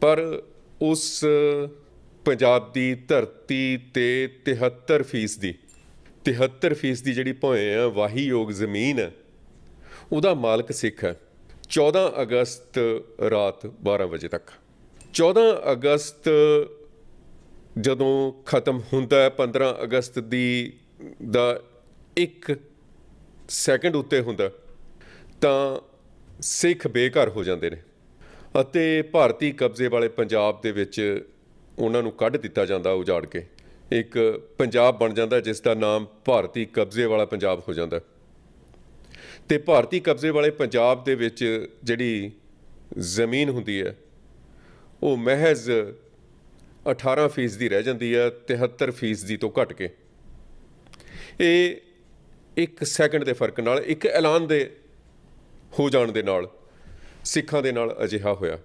ਪਰ ਉਸ ਪੰਜਾਬ ਦੀ ਧਰਤੀ ਤੇ 73 ਫੀਸ ਦੀ 73 ਫੀਸ ਦੀ ਜਿਹੜੀ ਭੋਏ ਆ ਵਾਹੀ ਯੋਗ ਜ਼ਮੀਨ ਹੈ, ਉਹਦਾ ਮਾਲਕ ਸਿੱਖ ਹੈ। 14 ਅਗਸਤ ਰਾਤ 12 ਵਜੇ ਤੱਕ। 14 ਅਗਸਤ ਜਦੋਂ ਖਤਮ ਹੁੰਦਾ ਹੈ 15 ਅਗਸਤ ਦੀ, ਦਾ ਇੱਕ ਸੈਕਿੰਡ ਉੱਤੇ ਹੁੰਦਾ, ਤਾਂ ਸਿੱਖ ਬੇਘਰ ਹੋ ਜਾਂਦੇ ਨੇ। ਅਤੇ ਭਾਰਤੀ ਕਬਜ਼ੇ ਵਾਲੇ ਪੰਜਾਬ ਦੇ ਵਿੱਚ ਉਹਨਾਂ ਨੂੰ ਕੱਢ ਦਿੱਤਾ ਜਾਂਦਾ ਉਜਾੜ ਕੇ। ਇੱਕ ਪੰਜਾਬ ਬਣ ਜਾਂਦਾ, ਜਿਸ ਦਾ ਨਾਮ ਭਾਰਤੀ ਕਬਜ਼ੇ ਵਾਲਾ ਪੰਜਾਬ ਹੋ ਜਾਂਦਾ। ਤੇ ਭਾਰਤੀ ਕਬਜ਼ੇ ਵਾਲੇ ਪੰਜਾਬ ਦੇ ਵਿੱਚ ਜਿਹੜੀ ਜ਼ਮੀਨ ਹੁੰਦੀ ਹੈ, ਉਹ ਮਹਿਜ਼ 18 ਫੀਸ ਦੀ ਰਹਿ ਜਾਂਦੀ ਹੈ 73 ਫੀਸ ਦੀ ਤੋਂ ਘਟ ਕੇ। ਇਹ ਇੱਕ ਸੈਕਿੰਡ ਦੇ ਫ਼ਰਕ ਨਾਲ, ਇੱਕ ਐਲਾਨ ਦੇ ਹੋ ਜਾਣ ਦੇ ਨਾਲ ਸਿੱਖਾਂ ਦੇ ਨਾਲ ਅਜਿਹਾ ਹੋਇਆ।